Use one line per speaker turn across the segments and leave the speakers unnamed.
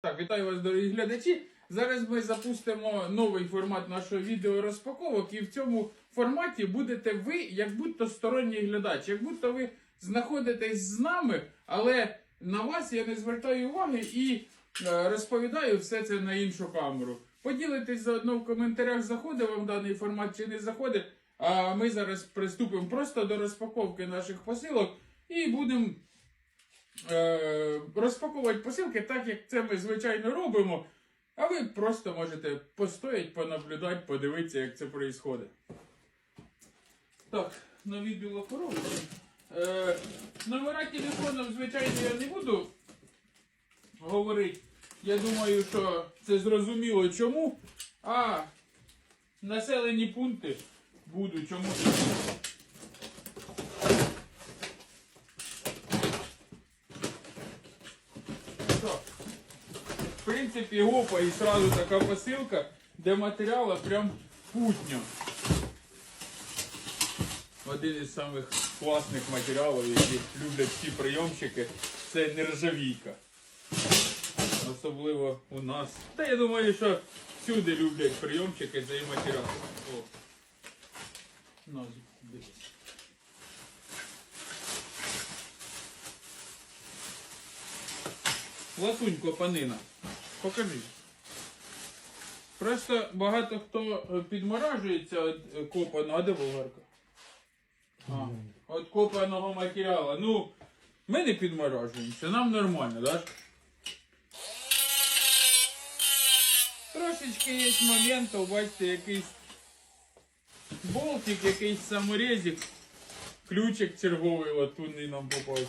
Так, вітаю вас, дорогі глядачі. Зараз ми запустимо новий формат нашого відео розпаковок, і в цьому форматі будете ви, як будто сторонній глядач, як будто ви знаходитесь з нами, але на вас я не звертаю уваги і е, розповідаю все це на іншу камеру. Поділитесь заодно в коментарях, заходить вам даний формат чи не заходить. А ми зараз приступимо просто до розпаковки наших посилок і будемо е, розпаковувати посилки так, як це ми звичайно робимо. А ви просто можете постояти, понаблюдати, подивитися, як це відбувається. Так, на відео коробку. Е, номера телефону, звичайно, я не буду говорити. Я думаю, що це зрозуміло чому. А населені пункти буду чому. Принципі, опа, і сразу така посилка, де матеріала прям путньо. Один із самих класних матеріалів, які люблять всі прийомщики, це нержавійка. Особливо у нас. Та я думаю, що всюди люблять прийомчики цей матеріал. О. На, дивись. Ласунь копанина. Покажи. Просто багато хто е, підморажується від е, копаного. А де болгарка? Від копаного матеріалу. Ну, ми не підморажуємося, нам нормально, так? Трошечки є моментів, бачите, якийсь болтик, якийсь саморезик, ключик черговий латунний нам попався.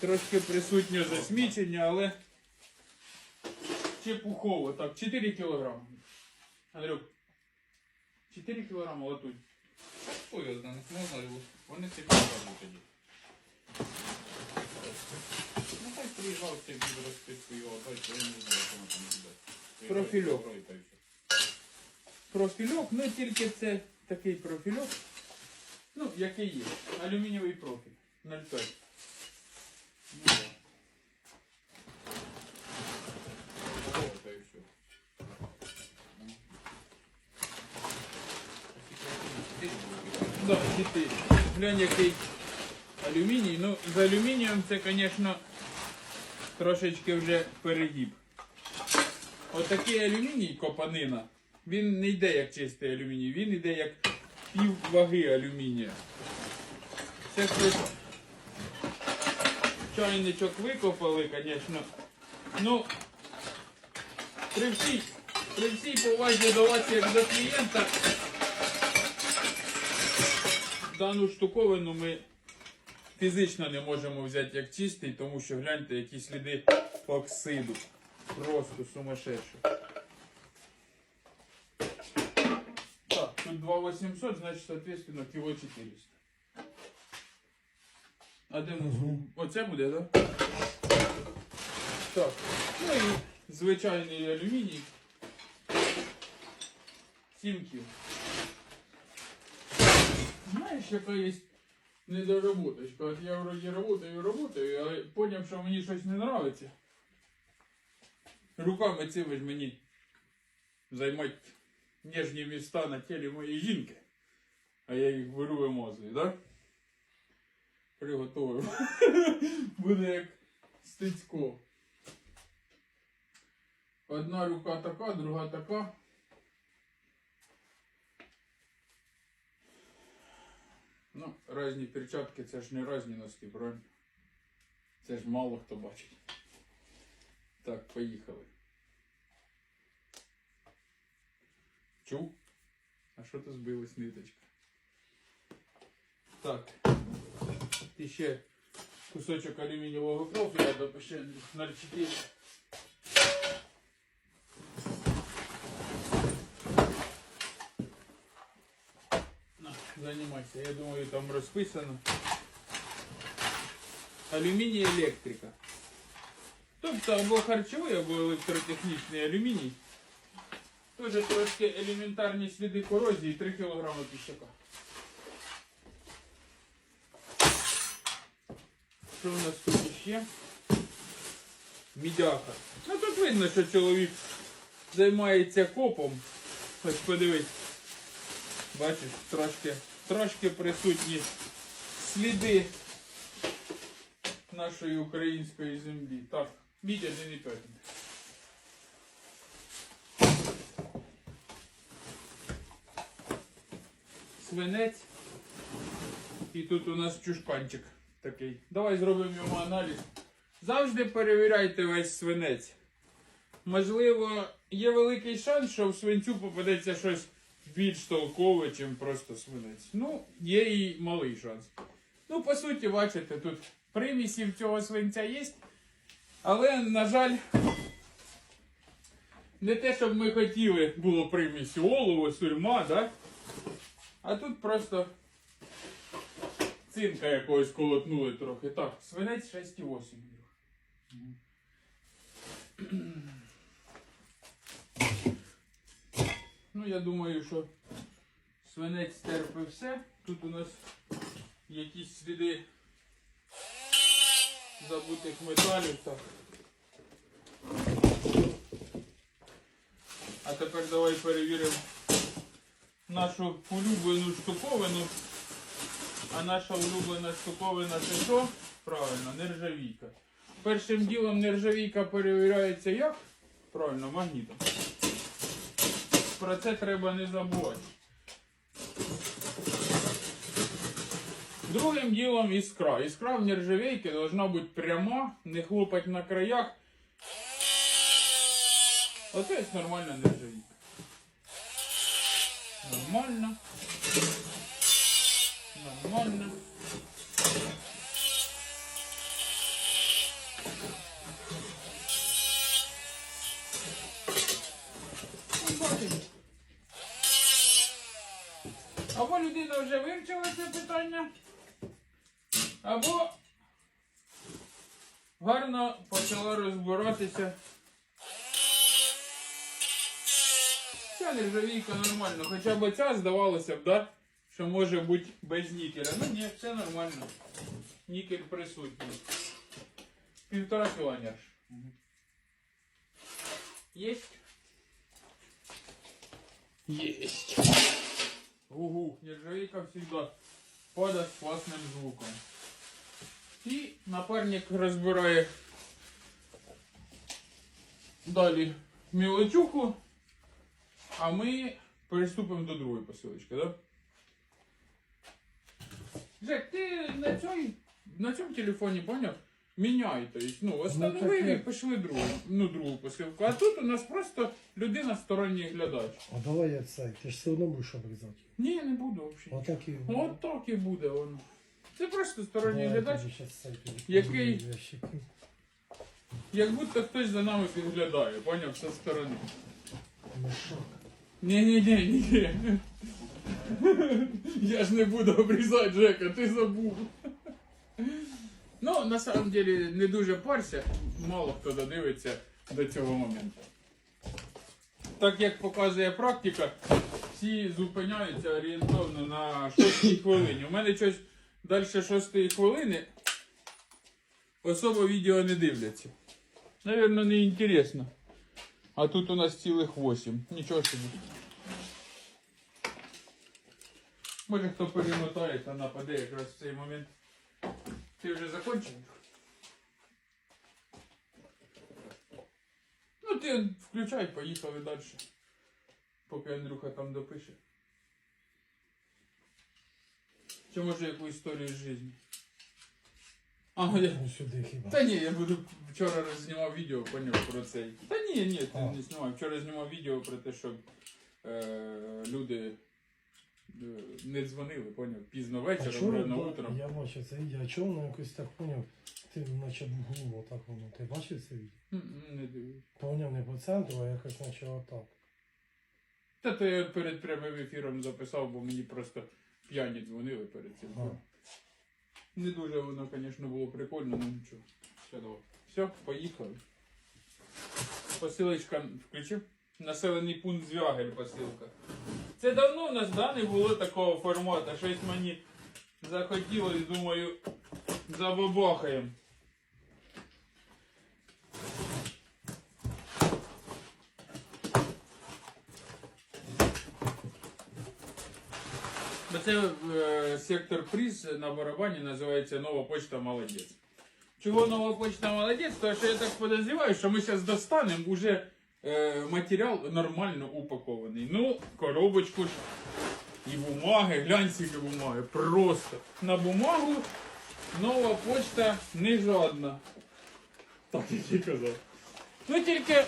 Трошки присутнє засмічення, але чепухово. Так, 4 кілограми. Андрюк, 4 кілограми латунь.
Ой, я знаю, можна ли вони це підказують тоді. Ну хай приїжджав цей під розписку його, хай то я не знаю, що там буде.
Профільок. Профільок, ну тільки це такий профільок. Ну, який є. Алюмінієвий профіль. 0,5.
Ну, да. О, та й все. Ну. А скільки? Чотири було?
Да, 4. Глянь, який алюміній. Ну, з алюмінієм це, звісно, трошечки вже перегиб. Отакий алюміній копанина, він не йде як чистий алюміній, він йде як пів ваги алюмінія. Це хтось чайничок викопали, звісно. Ну, при всій, при всій повазі до вас як до клієнта, дану штуковину ми фізично не можемо взяти як чистий, тому що гляньте, які сліди оксиду. Просто сумасшедше. Так, тут 2800, значить, соответственно, кіло 400. А де в нас? Оце буде, так? Да? Так. Ну і звичайний алюміній. 7 кіл. Знаєш, яка є недоработочка. От я вроді работаю, работаю, а поняв, що мені щось не нравиться. Руками цими ж мені займати ніжні міста на тілі моєї жінки. А я їх беру вимазую, так? Приготую. Буде як стецько. Одна рука така, друга така. Ну, різні перчатки це ж не різні носки, правильно? Це ж мало хто бачить. Так, поїхали. Чув? А що то збилась ниточка? Так. І ще кусочок алюмінієвого профіля ще 0,4. На, Займайся, я думаю, там розписано. Алюміній електрика. Тобто або харчовий, або електротехнічний алюміній. Тоже трошки елементарні сліди корозії 3 кг піщака. Що у нас тут ще? Мідяха. Ну тут видно, що чоловік займається копом. Ось подивись. Бачиш, трошки, трошки присутні сліди нашої української землі. Так, Мідя не певний. Свинець. І тут у нас чушпанчик такий. Давай зробимо йому аналіз. Завжди перевіряйте весь свинець. Можливо, є великий шанс, що в свинцю попадеться щось більш толкове, ніж просто свинець. Ну, є і малий шанс. Ну, по суті, бачите, тут примісів цього свинця є. Але, на жаль, не те, щоб ми хотіли, було примісі олово, сурьма, да? А тут просто цинка якогось колотнули трохи. Так, свинець 6,8. Ну, я думаю, що свинець терпить все. Тут у нас якісь сліди забутих металів. Так. А тепер давай перевіримо нашу улюблену штуковину. А наша улюблена штуковина це що? Правильно, нержавійка. Першим ділом нержавійка перевіряється як? Правильно, магнітом. Про це треба не забувати. Другим ділом іскра. Іскра в нержавейке должна бути пряма, не хлопать на краях. Оце є нормальна нержавійка. Нормально. Нормально. Ну, бачиш. Вже вивчила це питання, або гарно почала розбиратися. Ця нержавійка нормально, хоча б ця здавалося б, да? що може бути без нікеля. Ну ні, все нормально. Нікель присутній. Півтора кіла нерж. Есть? Есть. Угу, нержавейка всегда падает с классным звуком. І напарник розбирає далі мілочуху, а ми приступимо до другої посилочки, да? Жек, ти на цьому, на телефоні поняв? Міняй, то есть, ну, остановили,
так,
пішли другу, ну, другу посилку. А тут у нас просто людина сторонній глядач.
А давай я цей, ти ж все одно будеш обрізати.
Ні, не буду взагалі.
Отак і.
От так і буде воно. Це просто сторонній
Давай
глядач,
тобі щас цей
Який?
ящики.
як будто хтось за нами підглядає, поняв, зі сторони.
Мішок.
ні Я ж не буду обрізати Жека, ти забув. Ну, на самом деле, не дуже парся, мало хто додивиться до цього моменту. Так як показує практика, всі зупиняються орієнтовно на 6 хвилині. У мене щось далі 6 хвилини особо відео не дивляться. Навірно, не інтересно. А тут у нас цілих 8. Нічого собі. Може хто перемотає та нападе якраз в цей момент. Ти вже закончив? Ну ти включай, поїхали далі. Поки Андрюха там допише. Чи може яку історію з життя? А, я...
Ну сюди хіба.
Та ні, я буду вчора знімав відео, поняв про цей. Та ні, ні, ти
А.
не знімав. Вчора знімав відео про те, щоб е, люди не дзвонили, поняв, пізно
А
вечором,
чого
рано
да,
утром.
я бачив це відео, а чого воно якось так поняв? Ти наче вгуло отак воно. Ти бачив це відео?
М-м, Не дивлюсь.
Поняв не по центру, а якось наче отак.
Та то я перед прямим ефіром записав, бо мені просто п'яні дзвонили перед цим.
А.
Не дуже воно, звісно, було прикольно, але нічого. Все, давай. Все, поїхали. Посилочка включив. Населений пункт Звягель посилка. Це давно в нас да, не було такого формату. Щось мені захотілось, думаю, забобохаємо. Це е, сектор приз на барабані називається Нова почта молодець. Чого нова почта молодець? Тому що я так подозріваю, що ми зараз достанемо уже е, матеріал нормально упакований. Ну, коробочку ж і бумаги, глянь скільки бумаги. Просто на бумагу нова почта не жадна. Так як і казав. Ну тільки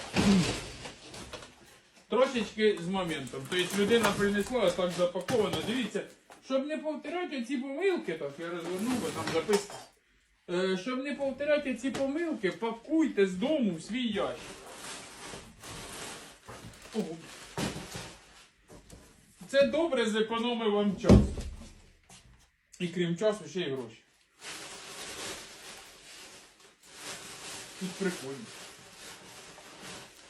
трошечки з моментом. Тобто людина принесла так запаковано. Дивіться, щоб не повторяти ці помилки, так я розверну, бо там записано. Е, щоб не повторяти ці помилки, пакуйте з дому в свій ящик. Ого. Це добре зекономить вам час. І крім часу, ще й гроші. Тут прикольно.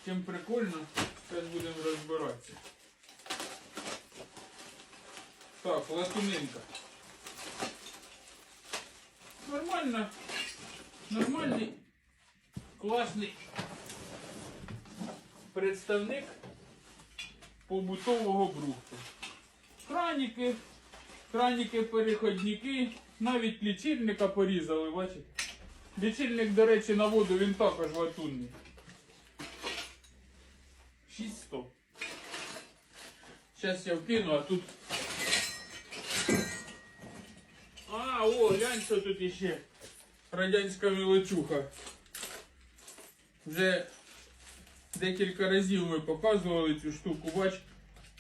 Чим прикольно, зараз будемо розбиратися. Так, латунинка. Нормально. Нормальний, класний представник побутового брухту. Краніки, краніки, переходники, навіть лічильника порізали, бачите? Лічильник, до речі, на воду він також латунний. 600. Зараз я вкину, а тут. А, о, глянь, що тут іще. Радянська мілочуха. Вже декілька разів ми показували цю штуку. Бач,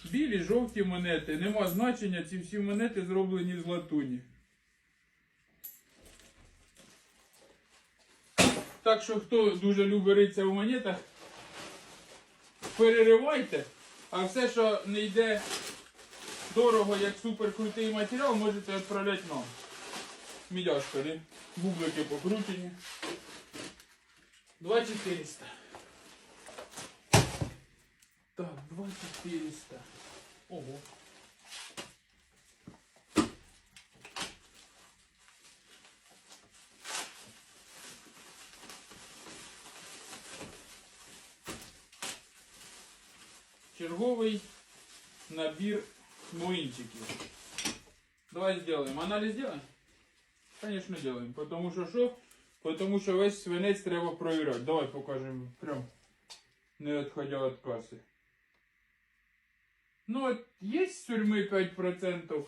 білі, жовті монети. Нема значення, ці всі монети зроблені з латуні. Так що хто дуже любить ритися в монетах, переривайте, а все, що не йде дорого, як суперкрутий матеріал, можете відправляти нам. Мідяшка? Бублики покручені. 2400. Так, 2400. Ого. Черговий набір млинчиків. Давай сделаем. Анализ сделаем? Конечно, делаем. Потому что что? Потому что весь свинець треба проверять. Давай покажем прям не отходя от кассы. Ну, от є з тюрми 5%.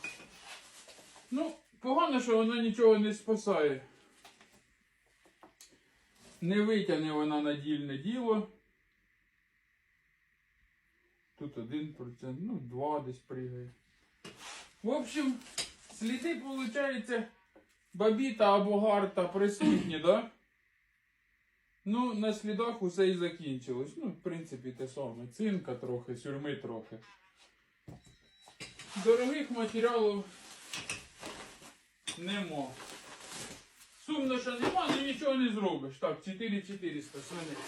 Ну, погано, що вона нічого не спасає. Не витягне вона на дільне діло. Тут 1%, ну 2 десь пригає. В общем, сліди, виходить, бабіта або гарта присутні, да? Ну, на слідах усе і закінчилось. Ну, в принципі, те саме. Цинка трохи, сюрми трохи. Дорогих матеріалів нема. Сумно, що нема, але нічого не зробиш. Так, 4400 свинець.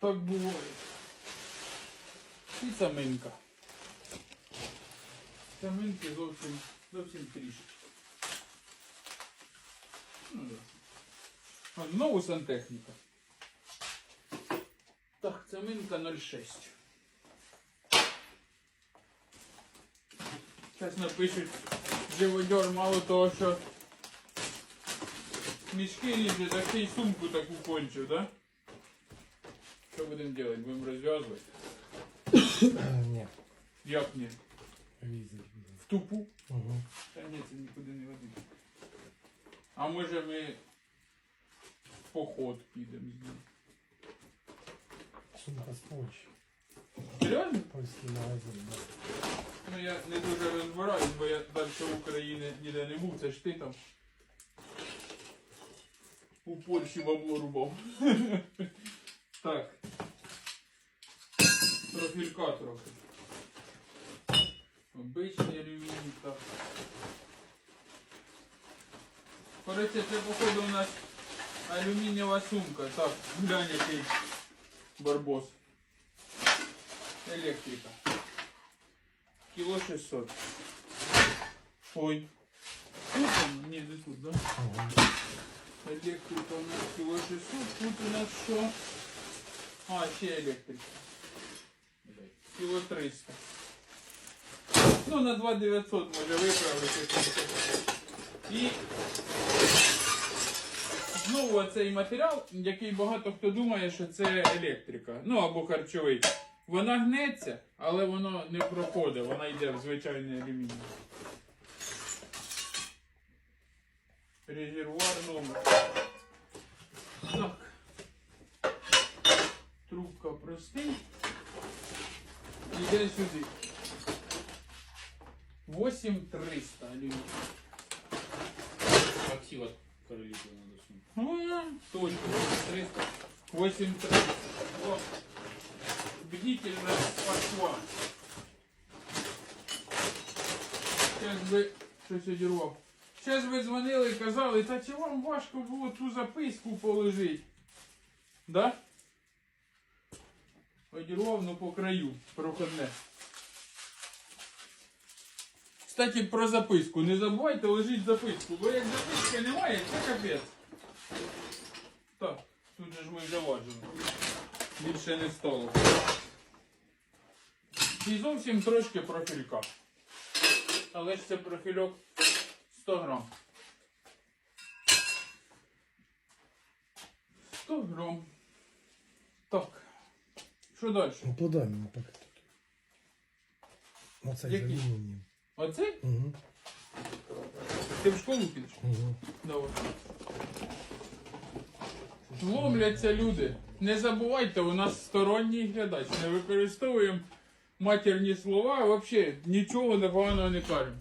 Так буває. І саминка. Саминки зовсім, зовсім трішечки. Ну, да. Знову сантехніка. Так, саминка 0,6. Зараз напишуть живодьор мало того, що мішки ріже, так ще й сумку таку кончив, да? Що будемо робити? Будемо розв'язувати?
Ні,
Як ні?
різать.
В тупу?
Угу.
Та ні, це нікуди не веде. А може ми в поход підемо з ним?
Сумка з Польщі.
Серйозно?
Польський магазин. да.
Ну я не дуже розбираюсь, бо я далі України ніде не був, це ж ти там. У Польщі бабло рубав. так. Профілька трохи. Обичний алюміній, так. Коротше, це походу у нас алюмінієва сумка. Так, глянь який барбос. Електрика. Кіло 600. Ой. Тут он? Ні, не тут, да? Електрика у нас кіло 600. Тут у нас що? А, ще електрика. Кіло 300. Ну, на 2900 може виправити. І знову цей матеріал, який багато хто думає, що це електрика. Ну або харчовий. Вона гнеться, але воно не проходить, вона йде в звичайний алюміній. Резервуар номер. Так. Трубка простий. Іде сюди. 8300 алюміній.
Оці от королівки надо сунути.
Ну, точно, 8300. 8300. Бдительно пошла. Сейчас би щось одірвав. Зараз ви дзвонили і казали, та чи вам важко було ту записку положити? Да? Одірвав, ну по краю, проходне. Кстати, про записку. Не забувайте ложіть записку, бо як записки немає, це капець. Так, тут же ж ми важимо. Більше не стало. І зовсім трошки профілька. Але ж це профільок 100 грам. 100 грам. Так. Що далі?
Ну подай мені пакет. Оцей з
Який?
алюмінієм.
Оцей?
Угу.
Ти в школу підеш?
Угу.
Давай. Ломляться люди. Не забувайте, у нас сторонній глядач. Не використовуємо матерні слова, взагалі нічого непоганого не кажемо.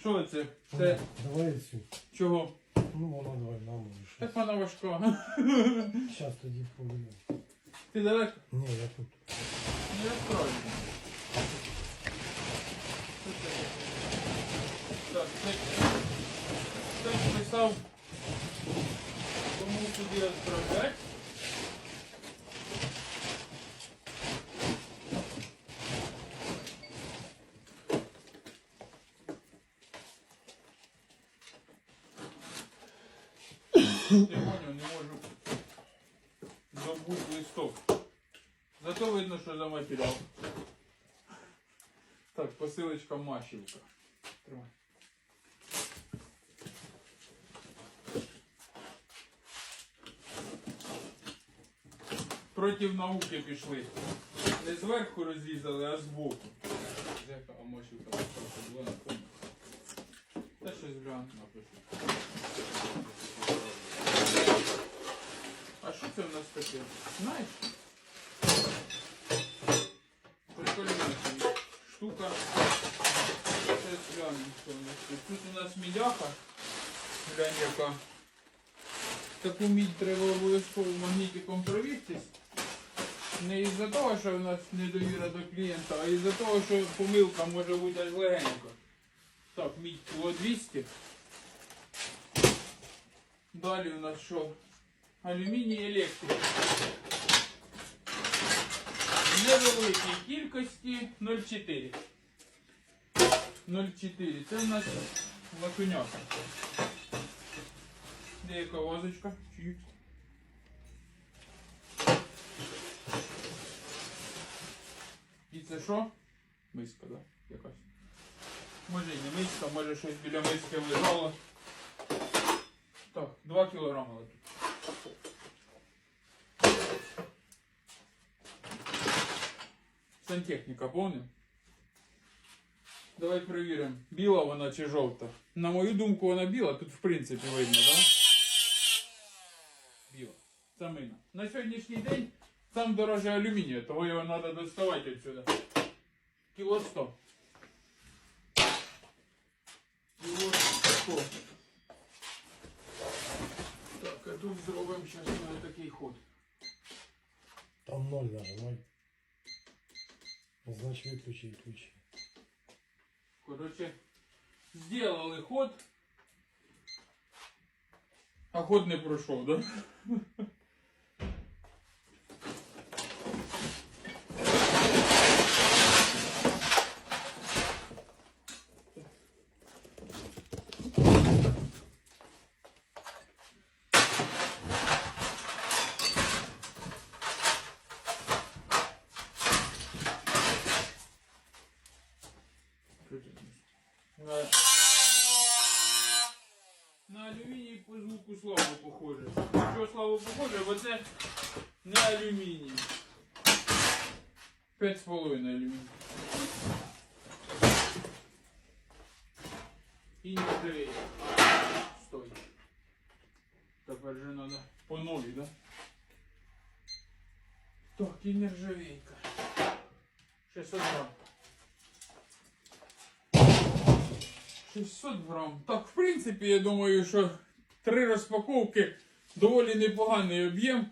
Що це? Це
Давай цю.
чого?
Ну воно давай нам щось.
Так вона важка.
Зараз тоді повідомлю.
Ти далеко?
Ні, я тут.
Не. Що? Так, це хтось писав, кому куди відправляти. Що за матеріал. Так, посилочка Машівка. Тримай. Проти науки пішли. Не зверху розрізали, а збоку. Жека, а Машівка була на кому. Та щось гляну.
Напишу.
А що це в нас таке? Знаєш? Прикольна собі штука. Зараз глянемо, що у нас тут. Тут у нас мідяха. Глянь яка. Таку мідь треба обов'язково магнітиком провістись. Не із-за того, що в нас недовіра до клієнта, а із-за того, що помилка може бути аж легенько. Так, мідь кіло 200. Далі у нас що? Алюміній електрик. Невеликій кількості 0,4. 0,4. Це в нас лакуняка. Деяка вазочка. І це що? Миска, да? Якась. Може і не миска, може щось біля миски лежало. Так, 2 кілограми лежить. Сантехніка повним. Давай перевіримо, біла вона чи жовта. На мою думку, вона біла, тут в принципі видно, так? Да? Біла. Самина. На сьогоднішній день там дороже алюмінію, того його треба доставати відсюди. Кіло 100. Кіло 100. Так, а тут зробимо зараз такий ход.
Там ноль нажимай. Значить виключи і включи.
Короче, сделали ход. А ход не пройшов, да? алюміній по звуку слабо похоже. Що слабо похоже, бо це не алюміній. 5,5 алюміній. І не три. Стой. Тепер же надо по новій, да? Так, і нержавейка. 600 грам. 600 грам. Так, в принципі, я думаю, що три розпаковки доволі непоганий об'єм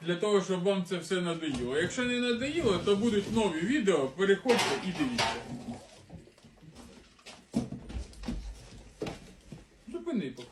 для того, щоб вам це все надоїло. Якщо не надоїло, то будуть нові відео. Переходьте і дивіться. Зупини поки.